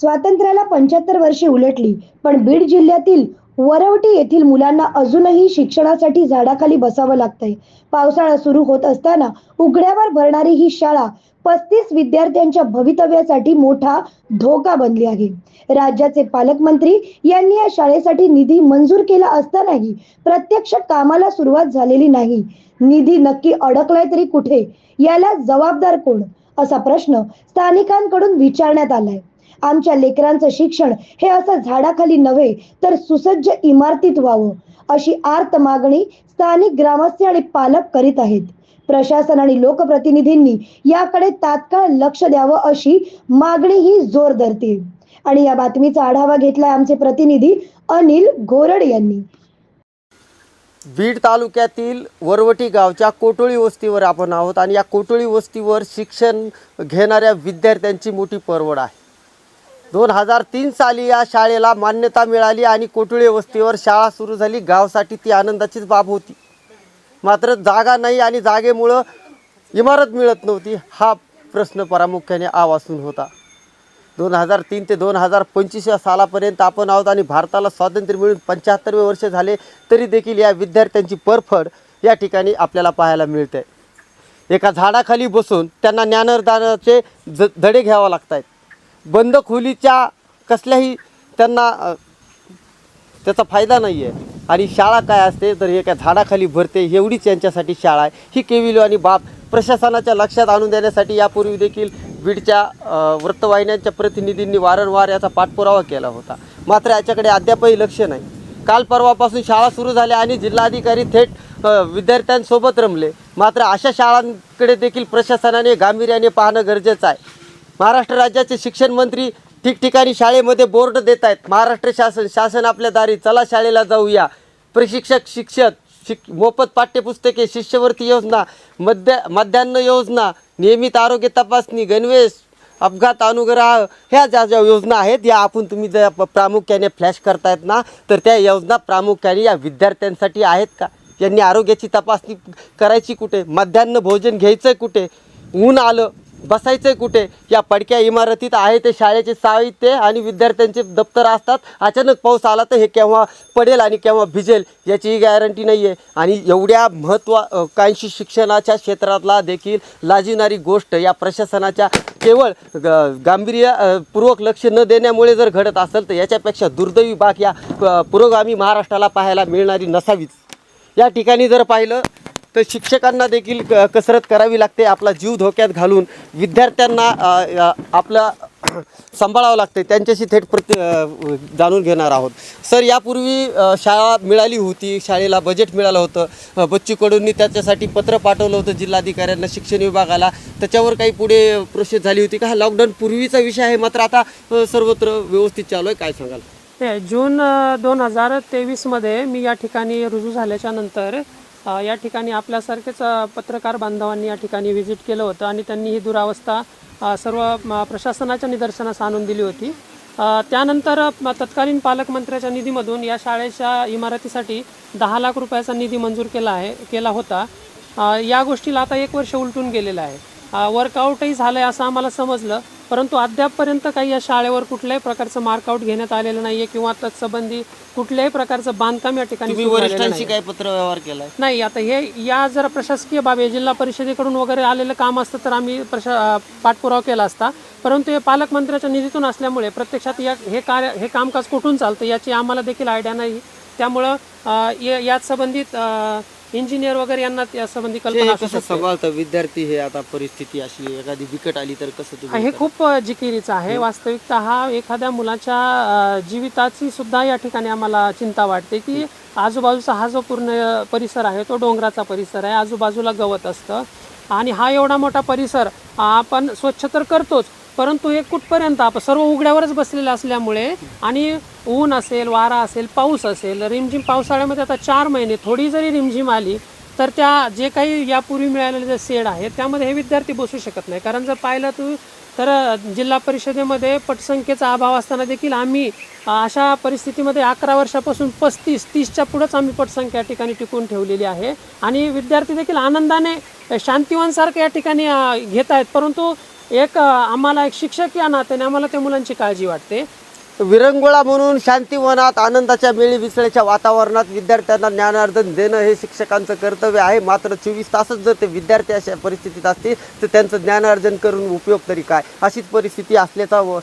स्वातंत्र्याला पंच्याहत्तर वर्षे उलटली पण बीड जिल्ह्यातील वरवटी येथील मुलांना अजूनही शिक्षणासाठी झाडाखाली बसावं लागतंय. पावसाळा सुरू होत असताना उघड्यावर भरणारी ही शाळा पस्तीस विद्यार्थ्यांच्या भवितव्यासाठी मोठा धोका बनली आहे. राज्याचे पालकमंत्री यांनी या शाळेसाठी निधी मंजूर केला असतानाही प्रत्यक्ष कामाला सुरुवात झालेली नाही. निधी नक्की अडकलाय तरी कुठे? याला जबाबदार कोण? असा प्रश्न स्थानिकांकडून विचारण्यात आलाय. आमच्या लेकरांचं शिक्षण हे असं झाडाखाली नव्हे तर सुसज्ज इमारतीत व्हावं अशी आर्त मागणी स्थानिक ग्रामस्थ आणि पालक करीत आहेत. प्रशासन आणि लोकप्रतिनिधींनी याकडे तात्काळ लक्ष द्यावं अशी मागणीही जोर धरते. आणि या बातमीचा आढावा घेतलाय आमचे प्रतिनिधी अनिल घोरड यांनी. बीड तालुक्यातील वरवटी गावच्या कोटोळी वस्तीवर आपण आहोत आणि या कोटोळी वस्तीवर शिक्षण घेणाऱ्या विद्यार्थ्यांची मोठी परवड आहे. दोन हजार तीन साली या शाळेला मान्यता मिळाली आणि कोटुळे वस्तीवर शाळा सुरू झाली. गावसाठी ती आनंदाचीच बाब होती. मात्र जागा नाही आणि जागेमुळं इमारत मिळत नव्हती हा प्रश्न प्रामुख्याने आवासून होता. दोन हजार तीन ते दोन हजार पंचवीस या सालापर्यंत आपण आहोत आणि भारताला स्वातंत्र्य मिळून पंच्याहत्तरवे वर्ष झाले तरी देखील या विद्यार्थ्यांची परफड या ठिकाणी आपल्याला पाहायला मिळते. एका झाडाखाली बसून त्यांना ज्ञानदानाचे ज धडे घ्यावा लागत आहेत बंद खोलीच्या कसल्याही त्यांना त्याचा फायदा नाही आहे आणि शाळा काय असते तर एका झाडाखाली भरते एवढीच यांच्यासाठी शाळा आहे. ही केविलो आणि बाप प्रशासनाच्या लक्षात आणून देण्यासाठी यापूर्वी देखील बीडच्या वृत्तवाहिन्यांच्या प्रतिनिधींनी वारंवार याचा पाठपुरावा केला होता. मात्र याच्याकडे अद्यापही लक्ष नाही. काल परवापासून शाळा सुरू झाल्या आणि जिल्हाधिकारी थेट विद्यार्थ्यांसोबत रमले. मात्र अशा शाळांकडे देखील प्रशासनाने गांभीर्याने पाहणं गरजेचं आहे. महाराष्ट्र राज्याचे शिक्षण मंत्री ठिकठिकाणी शाळेमध्ये बोर्ड देत आहेत. महाराष्ट्र शासन शासन आपल्या दारी. चला शाळेला जाऊया. प्रशिक्षक शिक्षक शिक मोफत पाठ्यपुस्तके शिष्यवृत्ती योजना मध्य मध्यान्ह योजना नियमित आरोग्य तपासणी गणवेश अपघात अनुग्रह ह्या ज्या ज्या योजना आहेत या आपण तुम्ही ज्या प्रामुख्याने फ्लॅश करतायत ना तर त्या योजना प्रामुख्याने या विद्यार्थ्यांसाठी आहेत का? यांनी आरोग्याची तपासणी करायची कुठे? मध्यान्ह भोजन घ्यायचं कुठे? ऊन आलं बसायचं कुठे? या पडक्या इमारतीत आहे ते शाळेचे साहित्य आणि विद्यार्थ्यांचे दप्तर असतात. अचानक पाऊस आला तर हे केव्हा पडेल आणि केव्हा भिजेल याचीही गॅरंटी नाही आहे आणि एवढ्या महत्त्वाकांक्षी शिक्षणाच्या क्षेत्रातला देखील लाजिवणारी गोष्ट या प्रशासनाच्या केवळ ग- गांभीर्य पूर्वक लक्ष न देण्यामुळे जर घडत असेल तर याच्यापेक्षा दुर्दैवी बाग या पुरोगामी महाराष्ट्राला पाहायला मिळणारी नसावीच. या ठिकाणी जर पाहिलं तर शिक्षकांना देखील क कसरत करावी लागते आपला जीव धोक्यात घालून. विद्यार्थ्यांना आपला आपलं सांभाळावं लागते. त्यांच्याशी थेट प्रति जाणून घेणार आहोत. सर यापूर्वी शाळा मिळाली होती. शाळेला बजेट मिळालं होतं. अ, बच्चू कडूंनी त्याच्यासाठी पत्र पाठवलं होतं जिल्हाधिकाऱ्यांना शिक्षण विभागाला. त्याच्यावर काही पुढे प्रोसेस झाली होती का? हा लॉकडाऊन पूर्वीचा विषय आहे मात्र आता सर्वत्र व्यवस्थित चालू आहे. काय सांगाल? ते जून दोन हजार तेवीसमध्ये मी या ठिकाणी रुजू झाल्याच्यानंतर या ठिकाणी आपल्यासारखेच पत्रकार बांधवांनी या ठिकाणी व्हिजिट केलं होतं आणि त्यांनी ही दुरावस्था सर्व प्रशासनाच्या निदर्शनास आणून दिली होती. त्यानंतर तत्कालीन पालकमंत्र्याच्या निधीमधून या शाळेच्या इमारतीसाठी दहा लाख रुपयाचा निधी मंजूर केला आहे केला होता. या गोष्टीला आता एक वर्ष उलटून गेलेलं आहे. वर्कआउटही झालं आहे असं आम्हाला समजलं. परंतु अद्यापपर्यंत काही या शाळेवर कुठल्याही प्रकारचं मार्कआउट घेण्यात आलेलं नाही आहे किंवा तत्संबंधी कुठल्याही प्रकारचं बांधकाम या ठिकाणी तुम्ही सुरू झालेलं वरिष्ठांशी नाही. काय पत्र व्यवहार केलाय? नाही आता हे या जर प्रशासकीय बाबी आहे, जिल्हा परिषदेकडून वगैरे आलेलं काम असतं तर आम्ही प्रशा पाठपुरावा केला असता. परंतु हे पालकमंत्र्याच्या निधीतून असल्यामुळे प्रत्यक्षात या हे कार्य हे कामकाज कुठून चालतं याची आम्हाला देखील आयडिया नाही. त्यामुळं अ, या- यात संबंधित इंजिनियर वगैरे यांना या संबंधी हे कल्पना असू कसं शकते. सांभाळतं विद्यार्थी हे आता परिस्थिती अशी एखादी बिकट आली तर कसं तुम्ही हे खूप जिकिरीचं आहे. वास्तविकता हा एखाद्या मुलाच्या अ, जीविताची सुद्धा या ठिकाणी आम्हाला चिंता वाटते की आजूबाजूचा हा जो पूर्ण परिसर आहे तो डोंगराचा परिसर आहे. आजूबाजूला गवत असतं. आणि हा एवढा मोठा परिसर आपण स्वच्छ तर करतोच परंतु हे कुठपर्यंत? आपण सर्व उघड्यावरच बसलेलं असल्यामुळे आणि ऊन असेल वारा असेल पाऊस असेल रिमझिम पावसाळ्यामध्ये आता चार महिने थोडी जरी रिमझिम आली तर त्या जे काही यापूर्वी मिळालेले जे सेड आहे त्यामध्ये हे विद्यार्थी बसू शकत नाही. कारण जर पाहिलं तू तर जिल्हा परिषदेमध्ये पटसंख्येचा अभाव असताना देखील आम्ही अशा परिस्थितीमध्ये अकरा वर्षापासून पस्तीस तीसच्या पुढंच आम्ही पटसंख्या या ठिकाणी टिकून ठेवलेली आहे. आणि विद्यार्थी देखील आनंदाने शांतिवनसारखं या ठिकाणी घेत आहेत. परंतु एक आम्हाला एक शिक्षक या नात्याने आम्हाला त्या मुलांची काळजी वाटते. विरंगुळा म्हणून शांतीवनात आनंदाच्या मेळी विसळ्याच्या वातावरणात विद्यार्थ्यांना ज्ञानार्जन देणं हे शिक्षकांचं कर्तव्य आहे. मात्र चोवीस तासच जर ते विद्यार्थी अशा परिस्थितीत असतील तर त्यांचं ज्ञानार्जन करून उपयोग तरी काय? अशीच परिस्थिती असल्याचा व